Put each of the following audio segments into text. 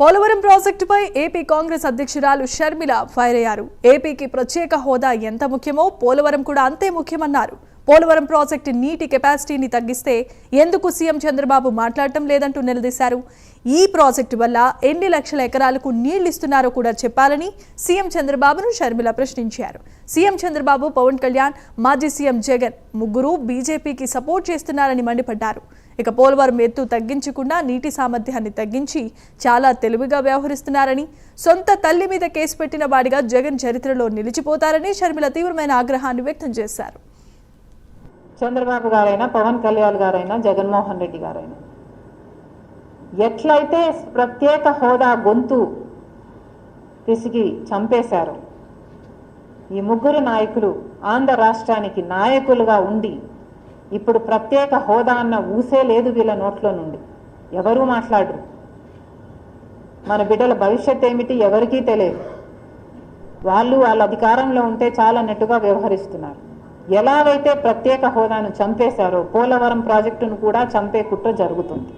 పోలవరం ప్రాజెక్టుపై ఏపీ కాంగ్రెస్ అధ్యక్షురాలు షర్మిల ఫైర్ అయ్యారు. ఏపీకి ప్రత్యేక హోదా ఎంత ముఖ్యమో పోలవరం కూడా అంతే ముఖ్యమన్నారు. పోలవరం ప్రాజెక్టు నీటి కెపాసిటీని తగ్గిస్తే ఎందుకు సీఎం చంద్రబాబు మాట్లాడటం లేదంటూ నిలదీశారు. ఈ ప్రాజెక్టు వల్ల ఎన్ని లక్షల ఎకరాలకు నీళ్ళు ఇస్తున్నారో కూడా చెప్పాలని సీఎం చంద్రబాబును షర్మిల ప్రశ్నించారు. సీఎం చంద్రబాబు పవన్ కళ్యాణ్ మాజీ సీఎం జగన్ ముగ్గురు బీజేపీకి సపోర్ట్ చేస్తున్నారని మండిపడ్డారు. ఇక పోలవరం ఎత్తు తగ్గించకుండా నీటి సామర్థ్యాన్ని తగ్గించి చాలా తెలివిగా వ్యవహరిస్తున్నారని సొంత తల్లి మీద కేసు పెట్టిన వాడిగా జగన్ చరిత్రలో నిలిచిపోతారని షర్మిల తీవ్రమైన ఆగ్రహాన్ని వ్యక్తం చేశారు. చంద్రబాబు గారైనా పవన్ కళ్యాణ్ గారైనా జగన్మోహన్ రెడ్డి గారైనా. ఎట్లయితే ప్రత్యేక హోదా గొంతు పిసిగి చంపేశారు ఈ ముగ్గురు నాయకులు ఆంధ్ర రాష్ట్రానికి నాయకులుగా ఉండి ఇప్పుడు ప్రత్యేక హోదా అన్న ఊసే లేదు వీళ్ళ నోట్లో నుండి. ఎవరూ మాట్లాడరు. మన బిడ్డల భవిష్యత్ ఏమిటి ఎవరికీ తెలియదు. వాళ్ళు వాళ్ళ అధికారంలో ఉంటే చాలా నెట్టుగా వ్యవహరిస్తున్నారు. ఎలాగైతే ప్రత్యేక హోదాను చంపేశారో పోలవరం ప్రాజెక్టును కూడా చంపే కుట్ర జరుగుతుంది.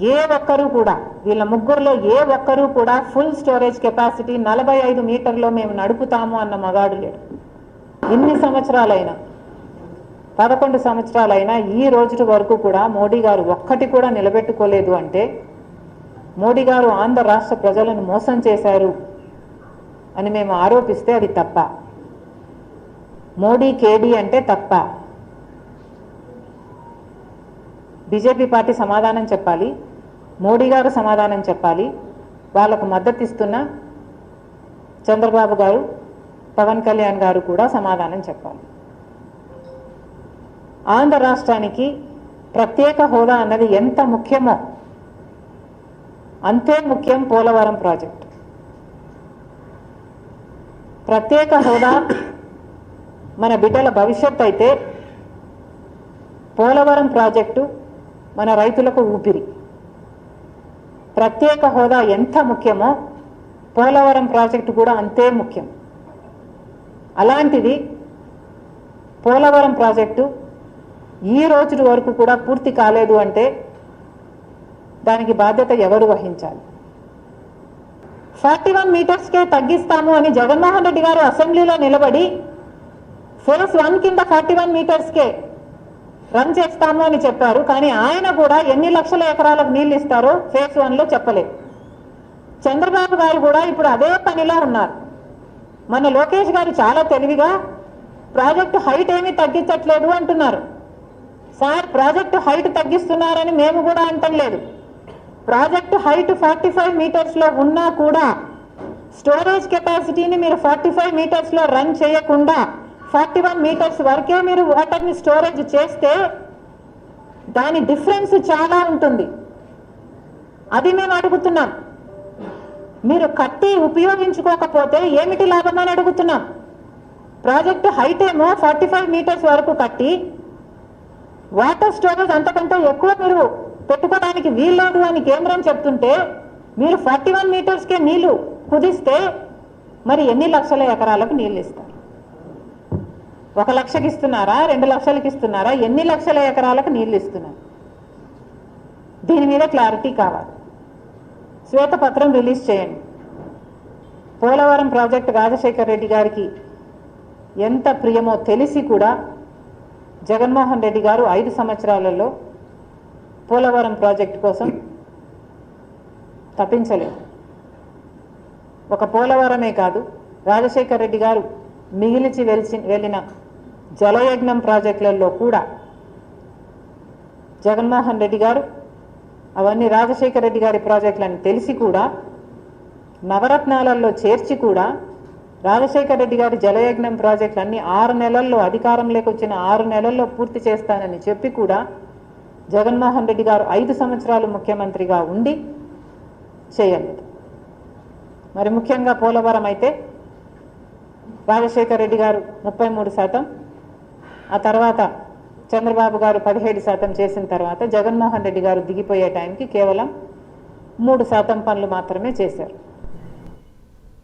ఏ ఒక్కరూ కూడా వీళ్ళ ముగ్గురులో ఏ ఒక్కరూ కూడా ఫుల్ స్టోరేజ్ కెపాసిటీ నలభై ఐదు మీటర్లో మేము నడుపుతాము అన్న మగాడు లేడు. ఇన్ని సంవత్సరాలైనా? పదకొండు సంవత్సరాలైనా ఈ రోజు వరకు కూడా మోడీ గారు ఒక్కటి కూడా నిలబెట్టుకోలేదు అంటే మోడీ గారు ఆంధ్ర రాష్ట్ర ప్రజలను మోసం చేశారు అని మేము ఆరోపిస్తే అది తప్ప. మోడీ కేడీ అంటే తప్ప. బీజేపీ పార్టీ సమాధానం చెప్పాలి మోడీ గారు సమాధానం చెప్పాలి వాళ్ళకు మద్దతు ఇస్తున్న చంద్రబాబు గారు పవన్ కళ్యాణ్ గారు కూడా సమాధానం చెప్పాలి. ఆంధ్ర రాష్ట్రానికి ప్రత్యేక హోదా అన్నది ఎంత ముఖ్యమో అంతే ముఖ్యం పోలవరం ప్రాజెక్ట్. ప్రత్యేక హోదా మన బిడ్డల భవిష్యత్ అయితే పోలవరం ప్రాజెక్టు మన రైతులకు ఊపిరి. ప్రత్యేక హోదా ఎంత ముఖ్యమో పోలవరం ప్రాజెక్టు కూడా అంతే ముఖ్యం. అలాంటిది పోలవరం ప్రాజెక్టు ఈ రోజు వరకు కూడా పూర్తి కాలేదు అంటే దానికి బాధ్యత ఎవరు వహించాలి? ఫార్టీ వన్ మీటర్స్కే తగ్గిస్తాము అని జగన్మోహన్ రెడ్డి గారు అసెంబ్లీలో నిలబడి ఫేస్ వన్ కింద ఫార్టీ వన్ మీటర్స్కే రన్ చేస్తాము అని చెప్పారు. కానీ ఆయన కూడా ఎన్ని లక్షల ఎకరాలకు నీళ్ళు ఇస్తారో ఫేస్ వన్లో చెప్పలేదు. చంద్రబాబు గారు కూడా ఇప్పుడు అదే పనిలో ఉన్నారు. మన లోకేష్ గారు చాలా తెలివిగా ప్రాజెక్టు హైట్ ఏమీ తగ్గించట్లేదు అంటున్నారు. సార్ ప్రాజెక్టు హైట్ తగ్గిస్తున్నారని మేము కూడా అంటలేదు ప్రాజెక్టు హైట్ ఫార్టీ ఫైవ్ మీటర్స్లో ఉన్నా కూడా స్టోరేజ్ కెపాసిటీని మీరు ఫార్టీ ఫైవ్ మీటర్స్లో రన్ చేయకుండా ఫార్టీ వన్ మీటర్స్ వరకే మీరు వాటర్ని స్టోరేజ్ చేస్తే దాని డిఫరెన్స్ చాలా ఉంటుంది. అది మేము అడుగుతున్నాం. మీరు కట్టి ఉపయోగించుకోకపోతే ఏమిటి లాభం అని అడుగుతున్నాం. ప్రాజెక్టు హైట్ ఏమో ఫార్టీ ఫైవ్ మీటర్స్ వరకు కట్టి వాటర్ స్టోరేజ్ అంతకంటే ఎక్కువ మీరు పెట్టుకోవడానికి వీల్లేదు అని కేంద్రం చెప్తుంటే మీరు ఫార్టీ వన్ మీటర్స్కే నీళ్ళు కుదిస్తే మరి ఎన్ని లక్షల ఎకరాలకు నీళ్ళు ఇస్తారు? ఒక లక్షకి ఇస్తున్నారా? రెండు లక్షలకి ఇస్తున్నారా? ఎన్ని లక్షల ఎకరాలకు నీళ్ళు ఇస్తున్నారు? దీని మీద క్లారిటీ కావాలి. శ్వేతపత్రం రిలీజ్ చేయండి. పోలవరం ప్రాజెక్టు రాజశేఖర్ రెడ్డి గారికి ఎంత ప్రియమో తెలిసి కూడా జగన్మోహన్ రెడ్డి గారు ఐదు సంవత్సరాలలో పోలవరం ప్రాజెక్టు కోసం తప్పించలేదు. ఒక పోలవరమే కాదు రాజశేఖర్ రెడ్డి గారు మిగిలిచి వెలిచి వెళ్ళిన జలయజ్ఞం ప్రాజెక్టులలో కూడా జగన్మోహన్ రెడ్డి గారు అవన్నీ రాజశేఖర రెడ్డి గారి ప్రాజెక్టులని తెలిసి కూడా నవరత్నాలలో చేర్చి కూడా రాజశేఖర రెడ్డి గారి జలయజ్ఞం ప్రాజెక్టులన్నీ ఆరు నెలల్లో అధికారంలోకి వచ్చిన ఆరు నెలల్లో పూర్తి చేస్తానని చెప్పి కూడా జగన్మోహన్ రెడ్డి గారు ఐదు సంవత్సరాలు ముఖ్యమంత్రిగా ఉండి చేయలేదు. మరి ముఖ్యంగా పోలవరం అయితే రాజశేఖర రెడ్డి గారు ముప్పై మూడు శాతం ఆ తర్వాత చంద్రబాబు గారు పదిహేడు శాతం చేసిన తర్వాత జగన్మోహన్ రెడ్డి గారు దిగిపోయే టైంకి కేవలం మూడు శాతం పనులు మాత్రమే చేశారు.